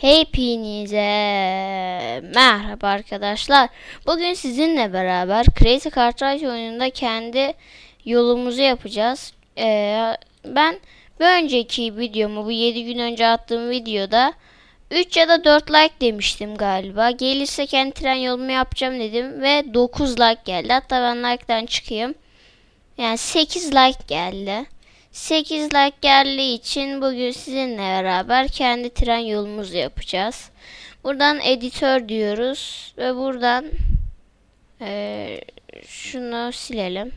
Hepinize merhaba arkadaşlar. Bugün sizinle beraber Crazy Cartridge oyununda kendi yolumuzu yapacağız. Ee, ben bir önceki videomu bu 7 gün önce attığım videoda 3 ya da 4 like demiştim galiba. Gelirse kendi tren yolumu yapacağım dedim ve 9 like geldi. Hatta ben like'dan çıkayım. Yani 8 like geldi. 8 like geldiği için bugün sizinle beraber kendi tren yolumuzu yapacağız. Buradan editör diyoruz ve buradan eee, şunu silelim.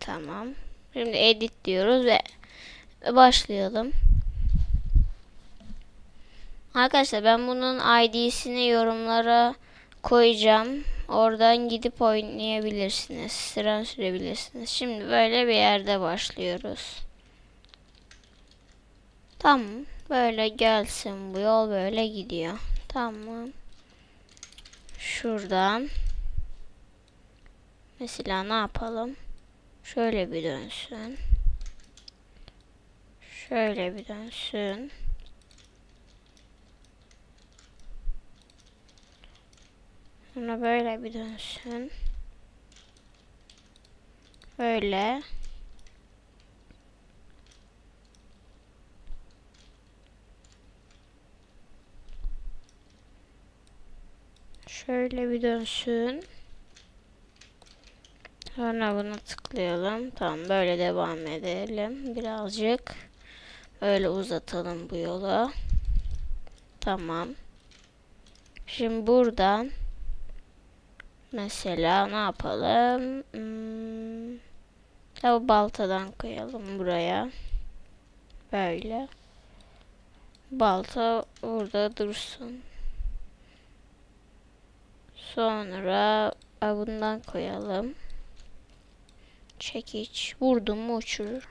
Tamam. Şimdi edit diyoruz ve başlayalım. Arkadaşlar ben bunun ID'sini yorumlara koyacağım. Oradan gidip oynayabilirsiniz. Tren sürebilirsiniz. Şimdi böyle bir yerde başlıyoruz. Tamam. Böyle gelsin bu yol böyle gidiyor. Tamam. Şuradan. Mesela ne yapalım? Şöyle bir dönsün. Şöyle bir dönsün. Sonra böyle bir dönsün. Böyle. Şöyle bir dönsün. Sonra buna tıklayalım. Tamam böyle devam edelim. Birazcık böyle uzatalım bu yolu. Tamam. Şimdi buradan Mesela ne yapalım? Hmm, ya baltadan koyalım buraya. Böyle. Balta burada dursun. Sonra bundan koyalım. Çekiç. Vurdum mu uçurur.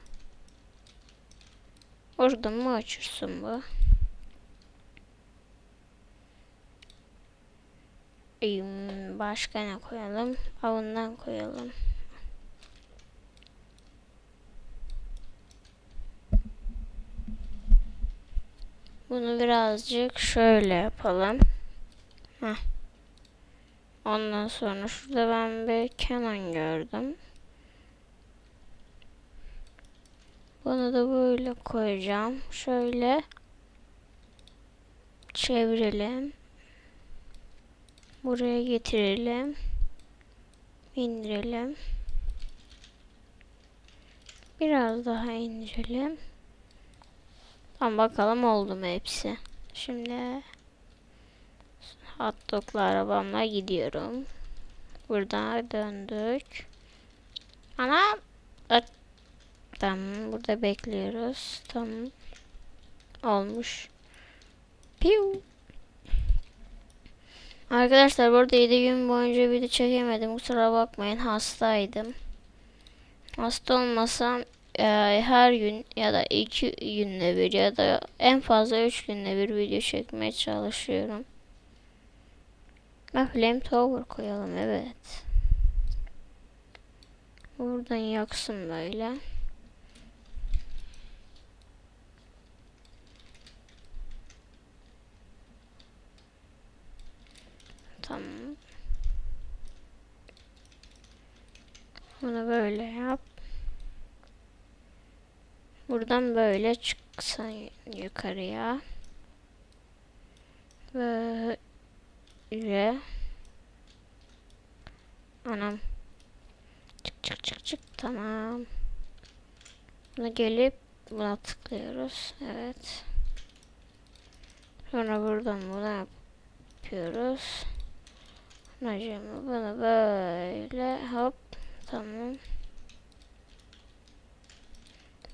Vurdum mu uçursun bu. Hmm, Başka ne koyalım? Avundan koyalım. Bunu birazcık şöyle yapalım. Heh. Ondan sonra şurada ben bir Canon gördüm. Bunu da böyle koyacağım. Şöyle çevirelim. Buraya getirelim. indirelim. Biraz daha indirelim. Tamam bakalım oldu mu hepsi. Şimdi hot dog'lu arabamla gidiyorum. Buradan döndük. Ana. Tamam burada bekliyoruz. Tamam. Olmuş. Piu. Arkadaşlar burada 7 gün boyunca video çekemedim. Kusura bakmayın hastaydım. Hasta olmasam e, her gün ya da 2 günde bir ya da en fazla 3 günde bir video çekmeye çalışıyorum. Ha, flame tower koyalım evet. Buradan yaksın böyle. Tamam. Bunu böyle yap. Buradan böyle çıksan yukarıya. Böyle. Anam. Çık çık çık çık. Tamam. Buna gelip buna tıklıyoruz. Evet. Sonra buradan buna yapıyoruz. Nacımı bunu böyle hop tamam.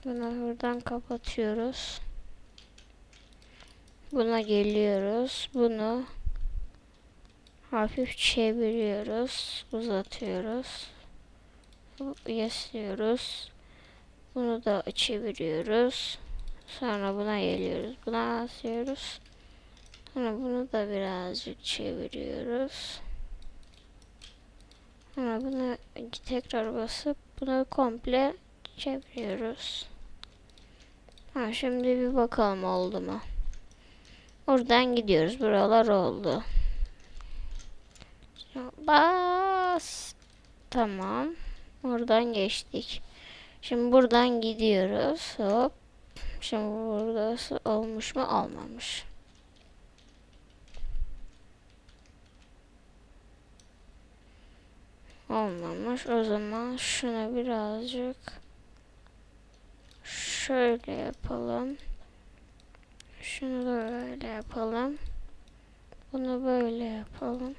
Bunu buradan kapatıyoruz. Buna geliyoruz. Bunu hafif çeviriyoruz. Uzatıyoruz. Yaslıyoruz. Bunu da çeviriyoruz. Sonra buna geliyoruz. Buna asıyoruz. Sonra bunu da birazcık çeviriyoruz. Sonra bunu tekrar basıp bunu komple çeviriyoruz. Ha, şimdi bir bakalım oldu mu? Buradan gidiyoruz. Buralar oldu. Bas. Tamam. Oradan geçtik. Şimdi buradan gidiyoruz. Hop. Şimdi burası olmuş mu? Olmamış. Olmamış. O zaman şunu birazcık şöyle yapalım. Şunu da böyle yapalım. Bunu böyle yapalım.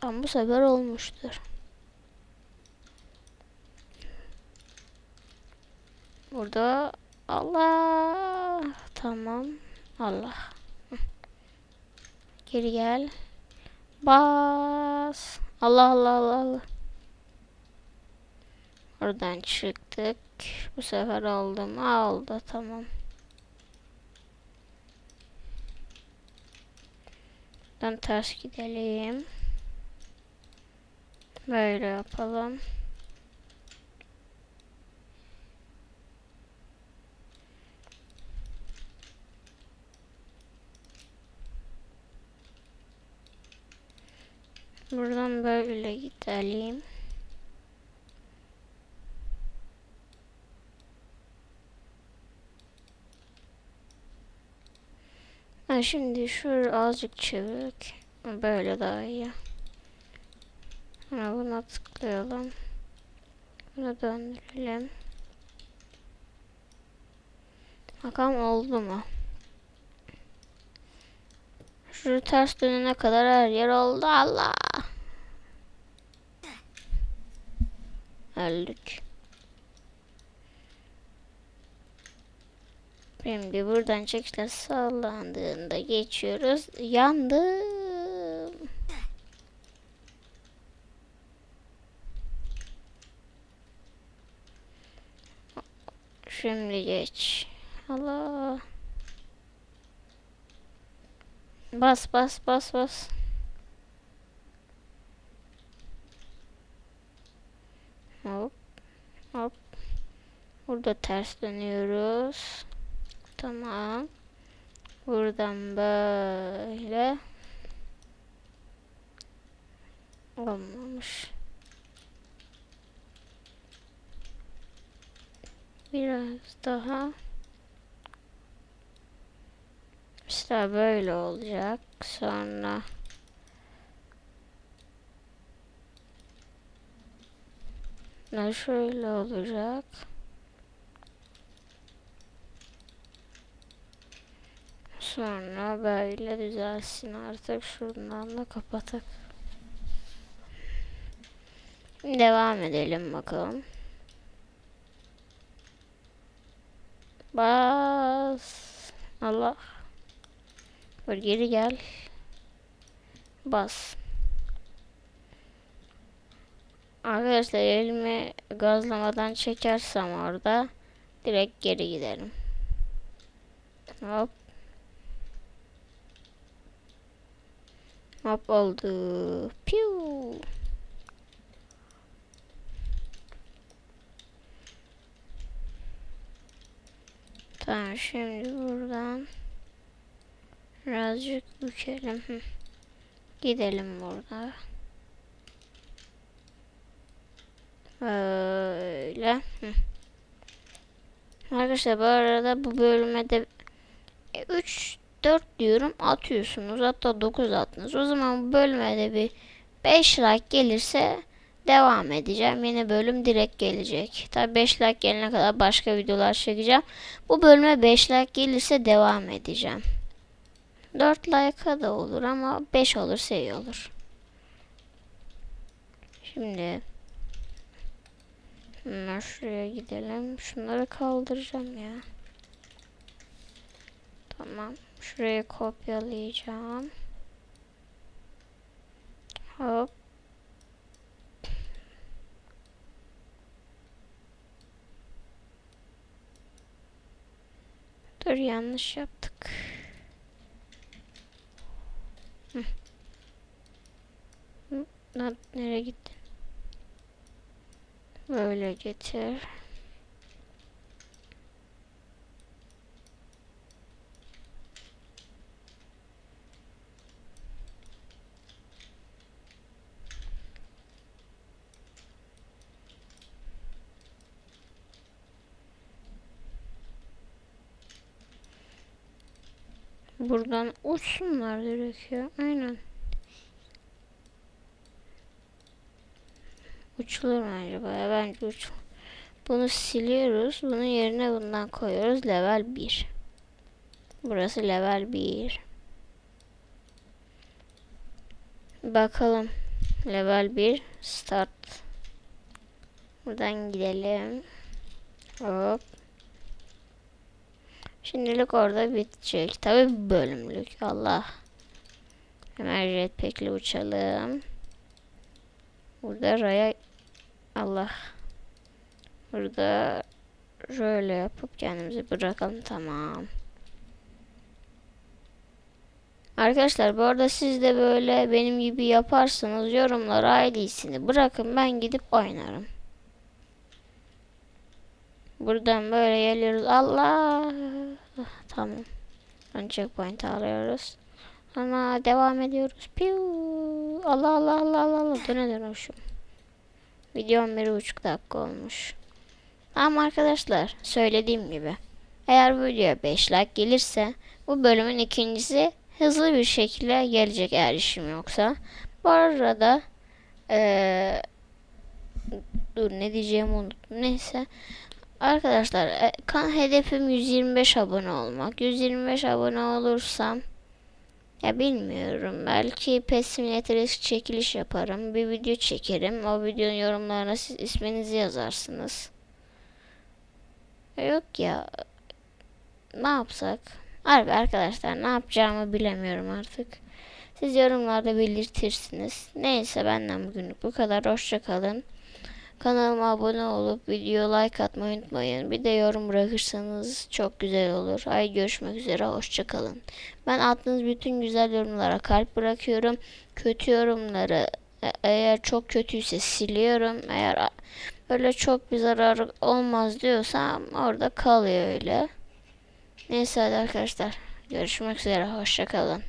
Tam bu sefer olmuştur. Burada Allah tamam Allah geri gel bas. Allah Allah Allah Allah. Oradan çıktık. Bu sefer oldu mu tamam. Buradan ters gidelim. Böyle yapalım Buradan böyle gidelim. Ha, şimdi şu azıcık çevik. Böyle daha iyi. Ha, buna tıklayalım. Bunu döndürelim. Bakalım oldu mu? Şu ters dönene kadar her yer oldu. Allah. Öldük. Şimdi buradan çekişler sallandığında geçiyoruz. Yandım. Şimdi geç. Allah. Bas bas bas bas. Hop. Hop. Burada ters dönüyoruz. Tamam. Buradan böyle. Olmamış. Biraz daha. İşte böyle olacak. Sonra ne şöyle olacak. Sonra böyle düzelsin artık. Şuradan da kapatıp. Devam edelim bakalım. Bas. Allah. Dur geri gel. Bas. Arkadaşlar elimi gazlamadan çekersem orada direkt geri giderim. Hop. Hop oldu. Piu. Tamam şimdi buradan birazcık bükelim. Gidelim burada. Böyle. Hı. Arkadaşlar bu arada bu bölüme de 3 4 diyorum atıyorsunuz. Hatta 9 attınız. O zaman bu bölüme de bir 5 like gelirse devam edeceğim. Yeni bölüm direkt gelecek. Tabi 5 like gelene kadar başka videolar çekeceğim. Bu bölüme 5 like gelirse devam edeceğim. 4 like'a da olur ama 5 olursa iyi olur. Şimdi Hemen şuraya gidelim. Şunları kaldıracağım ya. Tamam. Şuraya kopyalayacağım. Hop. Dur yanlış yaptık. Hı. Nereye gittin? Böyle getir. Buradan uçsunlar direkt ya. Aynen. Uçulur mu acaba? Ya bence uç. Bunu siliyoruz. Bunun yerine bundan koyuyoruz. Level 1. Burası level 1. Bakalım. Level 1. Start. Buradan gidelim. Hop. Şimdilik orada bitecek. Tabi bölümlük. Allah. Hemen jetpack'le uçalım. Burada raya Allah. Burada şöyle yapıp kendimizi bırakalım. Tamam. Arkadaşlar bu arada siz de böyle benim gibi yaparsanız yorumlara ID'sini bırakın ben gidip oynarım. Buradan böyle geliyoruz. Allah. Tamam. Ön checkpoint alıyoruz. Sonra devam ediyoruz. Piu. Allah Allah Allah Allah Allah. Döne döne şu. Video 11,5 dakika olmuş. Ama arkadaşlar söylediğim gibi eğer bu videoya 5 like gelirse bu bölümün ikincisi hızlı bir şekilde gelecek eğer işim yoksa. Bu arada eee dur ne diyeceğimi unuttum. Neyse. Arkadaşlar e, kan hedefim 125 abone olmak. 125 abone olursam ya bilmiyorum. Belki pesimiletrix çekiliş yaparım. Bir video çekerim. O videonun yorumlarına siz isminizi yazarsınız. Yok ya. Ne yapsak? Harbi arkadaşlar ne yapacağımı bilemiyorum artık. Siz yorumlarda belirtirsiniz. Neyse benden bugünlük bu kadar. Hoşça kalın. Kanalıma abone olup video like atmayı unutmayın. Bir de yorum bırakırsanız çok güzel olur. Ay görüşmek üzere. Hoşça kalın. Ben attığınız bütün güzel yorumlara kalp bırakıyorum. Kötü yorumları e- eğer çok kötüyse siliyorum. Eğer böyle çok bir zarar olmaz diyorsam orada kalıyor öyle. Neyse hadi arkadaşlar. Görüşmek üzere. Hoşça kalın.